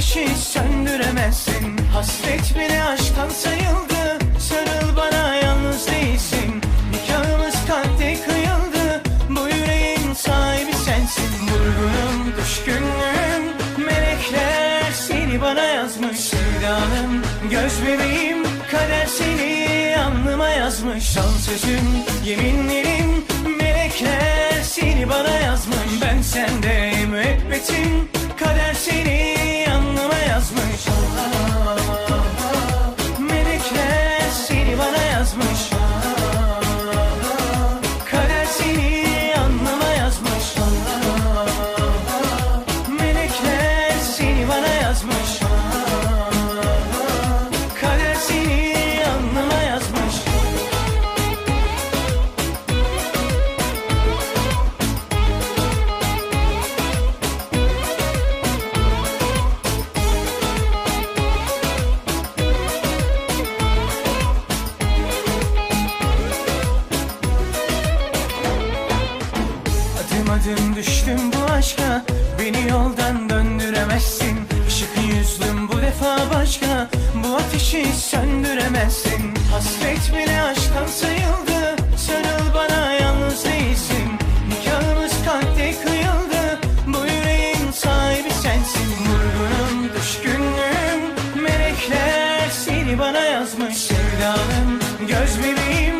ateşi söndüremezsin. Hasret bile aşktan sayıldı. Sarıl bana yalnız değilsin. Nikahımız kalpte kıyıldı. Bu yüreğin sahibi sensin. Vurgunum, düşkünlüğüm Melekler seni bana yazmış. Sevdanım, göz bebeğim Kader seni alnıma yazmış. Son sözüm, yeminlerim Adım düştüm bu aşka. Beni yoldan döndüremezsin. Işık yüzlüm bu defa başka. Bu ateşi söndüremezsin. Hasret bile aşktan sayıldı. Sarıl bana yalnız değilsin. Nikahımız kalpte kıyıldı. Bu yüreğin sahibi sensin. Vurgunum, düşkünlüğüm. Melekler seni bana yazmış. Sevdanım, göz bebeğim